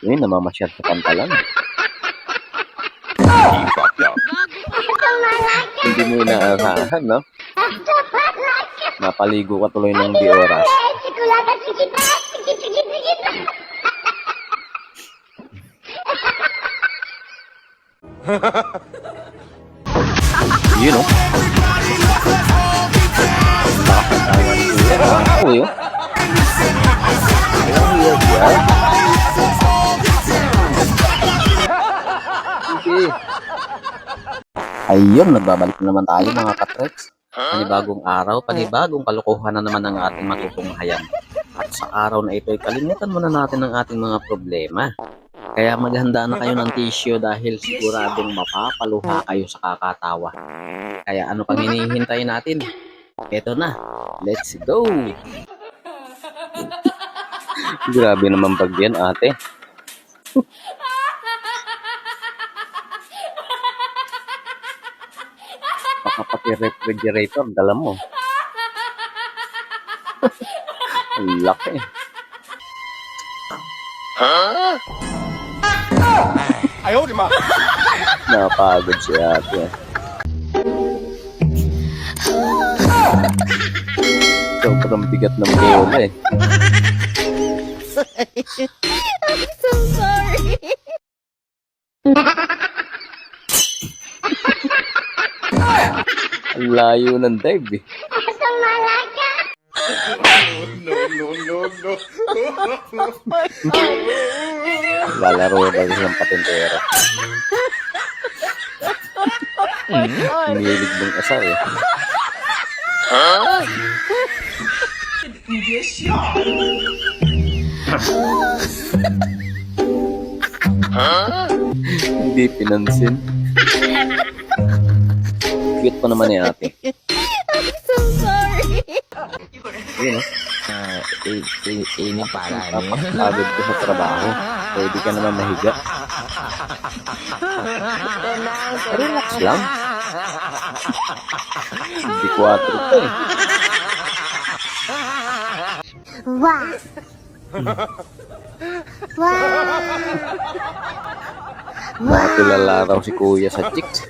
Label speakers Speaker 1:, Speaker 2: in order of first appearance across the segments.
Speaker 1: Yun, namamasyal sa pantalan. Hindi mo inaasahan, no? Napaligo ka tuloy ng di oras. Ko yan. Ako, yun. Ayun, nagbabalik na naman tayo mga katreks. Panibagong araw, panibagong kalokohan na naman ang ating matutunghayan. At sa araw na ito, kalimutan muna natin ang ating mga problema. Kaya maghanda na kayo ng tissue dahil siguradong mapapaluha kayo sa kakatawa. Kaya ano pang hinihintay natin? Ito na. Let's go! Grabe naman pag yan, ate. Baka pati refrigerator, dala mo. Ang laki. Napagod si ate. Sobrang bigat ng bola eh.
Speaker 2: So sorry.
Speaker 1: Ang layo ng dive eh. Lalaro daw silang patintero. Hinilig mong asar eh. Hindi pinansin. Cute pa naman ni ate.
Speaker 2: so sorry.
Speaker 1: Yun oh.
Speaker 3: Ah, i- i- ini para ni.
Speaker 1: Napakagod ko sa trabaho. Pwede ka naman mahiga. Relax lang. Hindi 4 to eh.
Speaker 2: Wow. wow.
Speaker 1: Baka tulala raw si kuya sa chicks.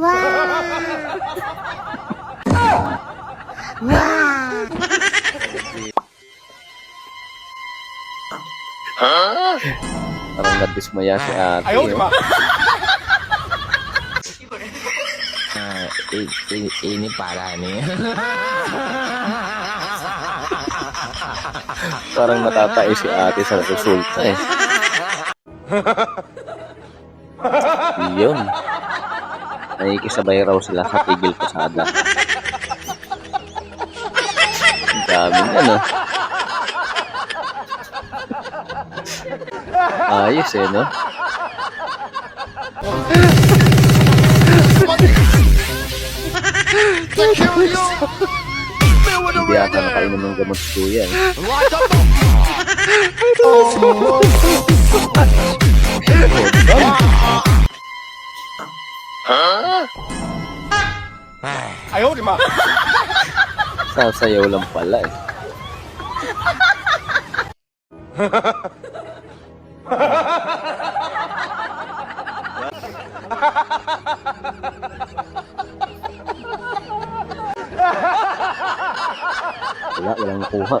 Speaker 2: Wow.
Speaker 1: Parang nadismaya si ate. oh.
Speaker 3: Ah, i- i- ini para ni.
Speaker 1: Parang natatai si ate sa resulta eh. Yun. Nakikisabay raw sila sa tigil pasada. Ang dami ano. Ayos eh, no? Hindi ata nakainom ng gamot si kuya eh. Sasayaw lang pala eh. Wala, walang nakuha.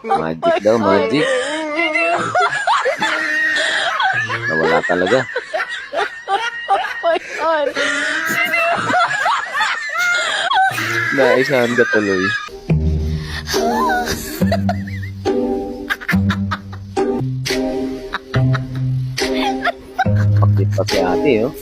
Speaker 1: Magic daw, magic. Nawala talaga.
Speaker 2: my God.
Speaker 1: Naisahan ka tuloy. Pakit pa si ate, oh.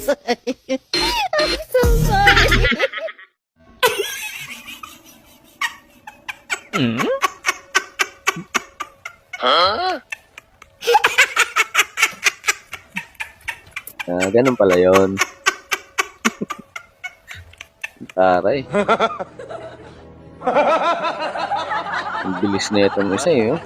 Speaker 1: Ganun pala yun. Taray. Ang bilis na itong isa eh. oh.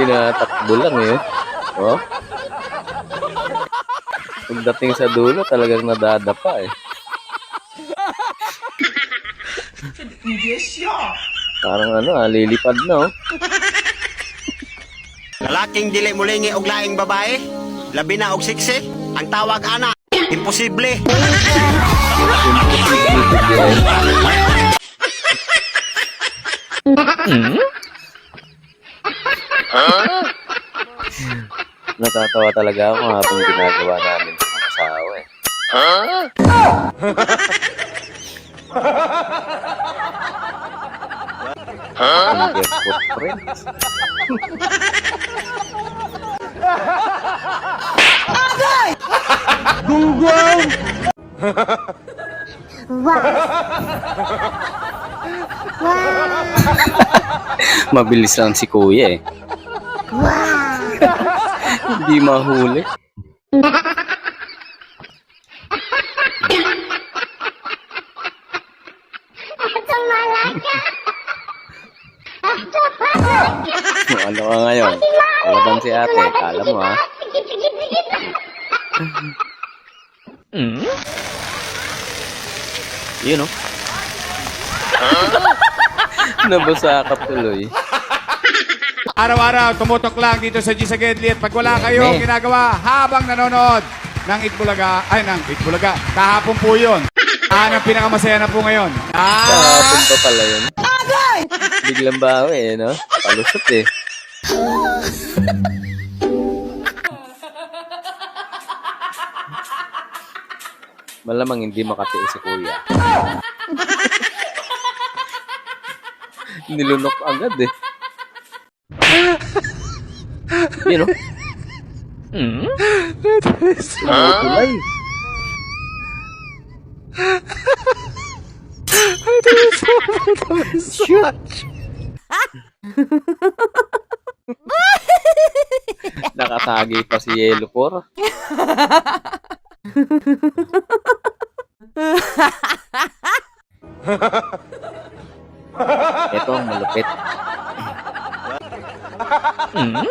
Speaker 1: Tinatakbo lang eh. Oh. Pagdating sa dulo, talagang nadadapa eh. Parang ano ah, lilipad na oh.
Speaker 4: Lalaking dili mulingi og laing babae, labi na og siksi, ang tawag ana, imposible.
Speaker 1: Natatawa talaga ako habang ginagawa namin sa mga asawa eh. Finger footprints. Mabilis lang si kuya eh. Hindi mahuli. ano ka ngayon? Kalaban si ate. Kala mo ha? Mm? Yun oh. Nabasa ka tuloy.
Speaker 5: Araw-araw, tumutok lang dito sa G sa Gedli at pag wala kayong
Speaker 1: Eh.
Speaker 5: ginagawa habang nanonood ng Itbulaga, ay ng Itbulaga, kahapon po yun. Ano ang pinakamasaya na po ngayon? Ah!
Speaker 1: Kahapon pa pala yun. Biglang bawi eh, no? Palusot eh. Malamang hindi makatiis si kuya. Nilunok agad eh. Yun o. Hmm? Tumutulay. Shoot! Nakatagi pa si Yellow Core. Ito ang malupit. Hmm?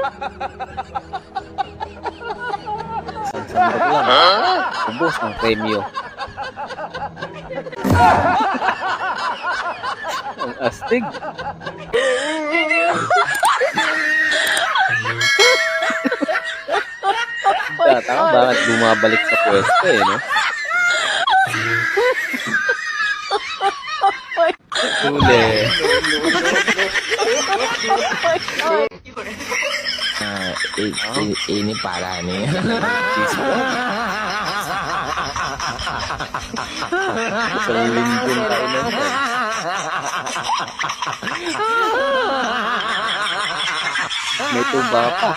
Speaker 1: Sandok lang. Ubus ang premyo. ang astig. Tataka bakit bumabalik sa pwesto eh, no? Huli.
Speaker 3: Ah, i- i- ini parah nih.
Speaker 1: Cheese ko. Isang linggong tayo na ito. May tuba pa.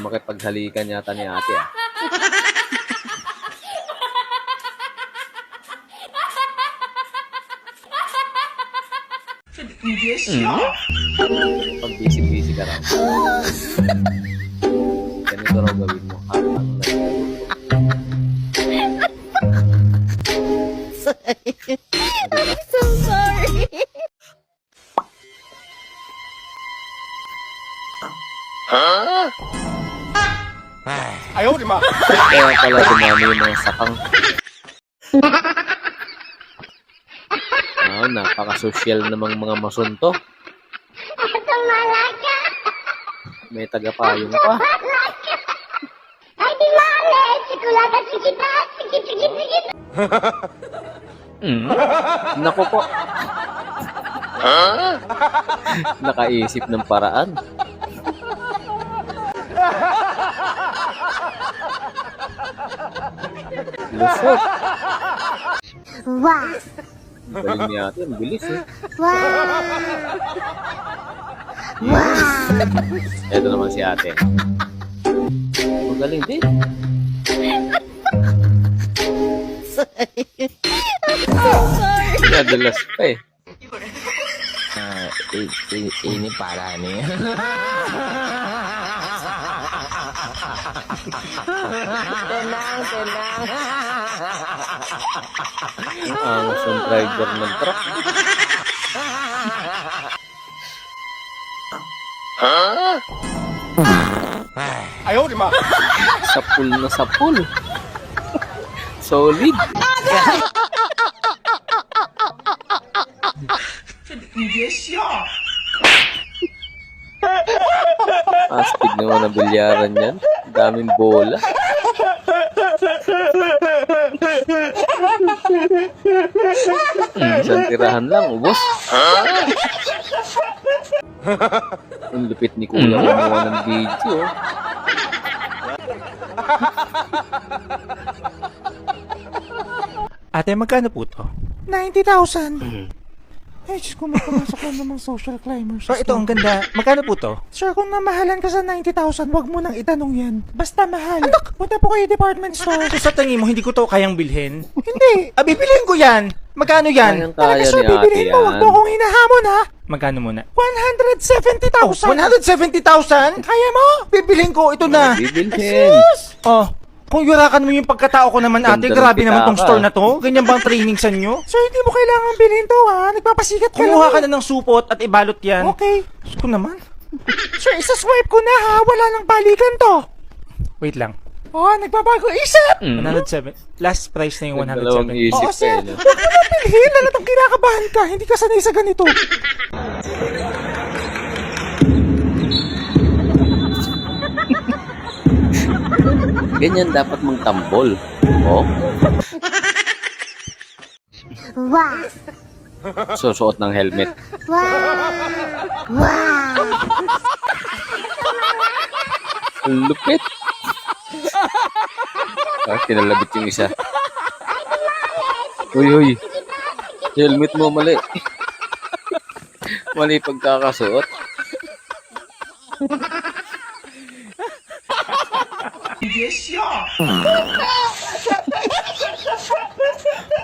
Speaker 1: Gusto makipaghalikan yata ni ate ah. Pag busy-busy ka raw. Ganito raw gawin mo habang nag-
Speaker 2: So sorry.
Speaker 1: Kaya pala dumami yung mga sakang. Ah, napaka-social namang mga masunto. May tagapayong pa. Mm. Naku po. Nakaisip ng paraan. Lusot.
Speaker 2: Wow.
Speaker 1: Galing niya ate, ang bilis eh.
Speaker 2: Wow.
Speaker 1: Ito naman si ate. Magaling din. Nadalas pa eh.
Speaker 3: Ah, i- i- ini parah nih. tenang, tenang.
Speaker 1: Ang ang driver ng truck. Sapul na sapul. Solid. Astig naman ang bilyaran yan. Daming bola. Hmm, Isang tirahan lang, ubos. Ang lupit ni Kuya kumuha ng video.
Speaker 6: Ate, magkano po to?
Speaker 7: 90,000. Ay, Diyos ko, makamasok lang namang social climbers.
Speaker 6: So, ito ang ganda. Magkano po to?
Speaker 7: Sir, kung namahalan ka sa 90,000, wag mo nang itanong yan. Basta mahal. Anak! Punta po kayo department store.
Speaker 6: So, sa tingin mo, hindi ko to kayang bilhin?
Speaker 7: Hindi.
Speaker 6: Ah, bibilhin ko yan! Magkano yan?
Speaker 1: Kayang
Speaker 7: Talaga,
Speaker 1: kaya
Speaker 7: sir,
Speaker 1: ni ate
Speaker 7: bibilihin mo. Wag mo
Speaker 1: yan.
Speaker 7: akong hinahamon, ha?
Speaker 6: Magkano muna?
Speaker 7: 170,000.
Speaker 6: 170,000?
Speaker 7: Kaya mo?
Speaker 6: Bibilhin ko, ito na.
Speaker 1: Bibilhin.
Speaker 6: Oh, kung yurakan mo yung pagkatao ko naman ate,
Speaker 1: Ganda ng
Speaker 6: grabe naman tong
Speaker 1: pitaka.
Speaker 6: store na to. Ganyan bang training sa inyo?
Speaker 7: Sir, hindi mo kailangan bilhin to, ha? Nagpapasikat ka
Speaker 6: Kumuha
Speaker 7: lang.
Speaker 6: ka na ng supot at ibalot yan.
Speaker 7: Okay.
Speaker 6: Diyos ko naman.
Speaker 7: Sir, isa-swipe ko na, ha? Wala nang balikan to.
Speaker 6: Wait lang.
Speaker 7: Oh, nagbabago isip!
Speaker 1: Mm.
Speaker 6: 107. Last price na yung
Speaker 1: Dalawang
Speaker 6: 107.
Speaker 1: isip
Speaker 7: Oo, sir.
Speaker 1: eh, no?
Speaker 7: Huwag mo na bilhin. Lalatang kinakabahan ka. Hindi ka sanay sa ganito.
Speaker 1: Ganyan dapat magtambol. Oh?
Speaker 2: Wow.
Speaker 1: Susuot ng helmet. Ang lupit. Ah, kinalabit yung isa. Uy, uy. Helmet mo mali. mali pagkakasuot.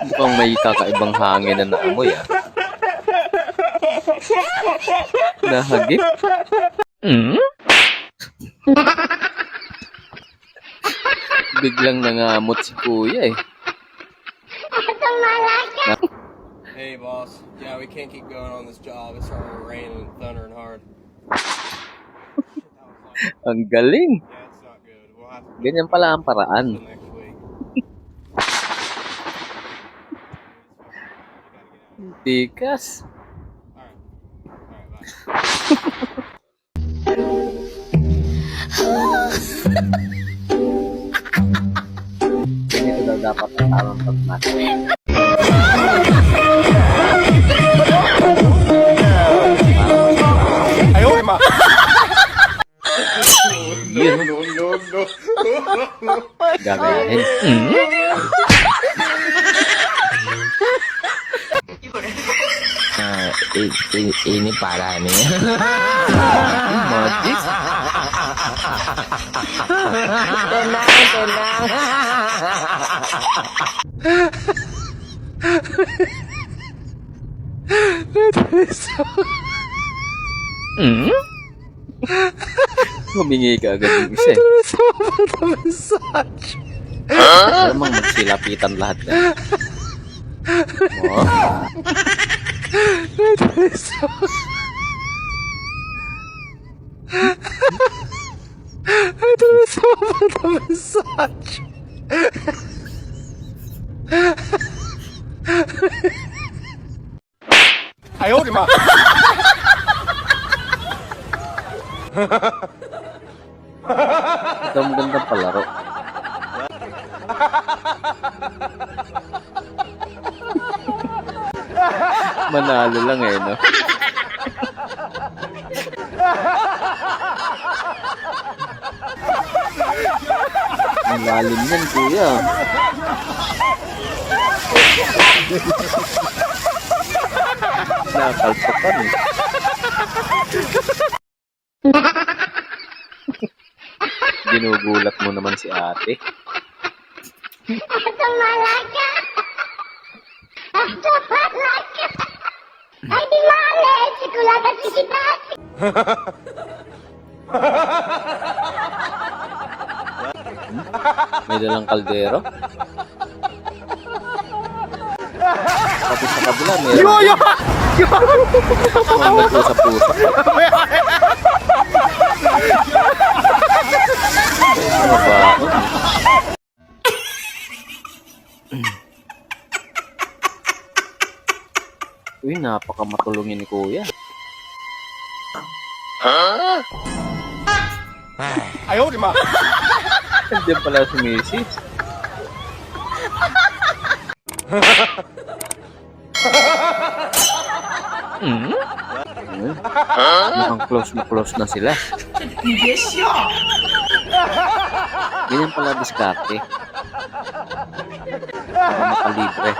Speaker 1: Mukhang may kakaibang hangin na naamoy ah. Nahagip? Hmm? Biglang nangamot si kuya eh.
Speaker 8: Hey, boss. Yeah, we can't keep going on this job. It's starting to rain and thunder and hard.
Speaker 1: Ang galing.
Speaker 8: Yeah, it's not good. We'll have to
Speaker 1: Ganyan pala ang paraan. Tikas. Ganito daw dapat ang tamang pagmata. Yun. No, no, no. Gagayahin.
Speaker 3: Ah, i- i- ini para nih.
Speaker 1: Magic. Hmm? Humingi ka agad yung isa eh. Alam mo, magsilapitan lahat yan. Oh. Ito ang gandang palaro. Manalo lang eh, no? Ang lalim yan, kuya. Nakalpakan eh. Ginugulat mo naman si ate.
Speaker 2: Ay, di mali! Sigurado si Kitati!
Speaker 1: May dalang kaldero. Tapos sa kabila, meron. Yo, yo! Mga nagpusa-pusa. Uy, napaka matulungin ni Kuya. Huh?
Speaker 4: Ayaw di ma.
Speaker 1: Hindi kan pala sumisis. Hmm? Mukhang close na close na sila. Siya! Ganyan pala diskarte. Para makalibre.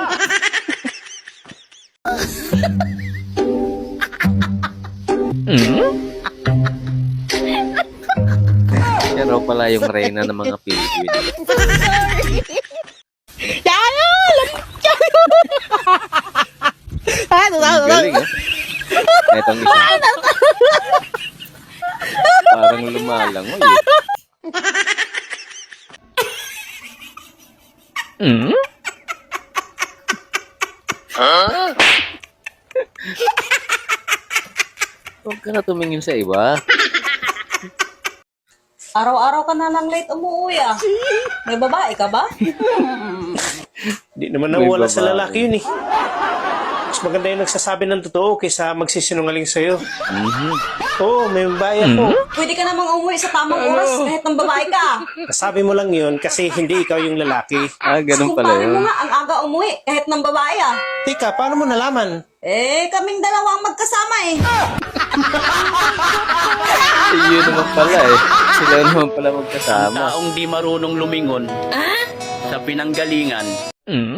Speaker 1: Siya raw pala yung reyna ng mga penguin. Ang galing ah. Etong isa. Parang lumalangoy eh. Hmm? Huwag ka na tumingin sa iba.
Speaker 9: Araw-araw ka na lang late umuwi ah. May babae ka ba?
Speaker 10: Di naman nawala sa lalaki yun eh. Mas maganda yung nagsasabi ng totoo kaysa magsisinungaling sa'yo.
Speaker 1: Mhm.
Speaker 10: Oo, may babae ako.
Speaker 9: Pwede ka namang umuwi sa tamang oras kahit ng babae ka.
Speaker 10: Nasabi mo lang yun kasi hindi ikaw yung lalaki.
Speaker 1: Ah, ganun pala
Speaker 9: Kumpare mo
Speaker 1: yun.
Speaker 9: nga ang aga umuwi kahit ng babae ah.
Speaker 10: Tika, paano mo nalaman?
Speaker 9: Eh, kaming dalawang magkasama eh.
Speaker 1: Yun naman pala eh. Sila naman pala magkasama.
Speaker 3: Taong di marunong lumingon sa pinanggalingan,
Speaker 1: Hmm?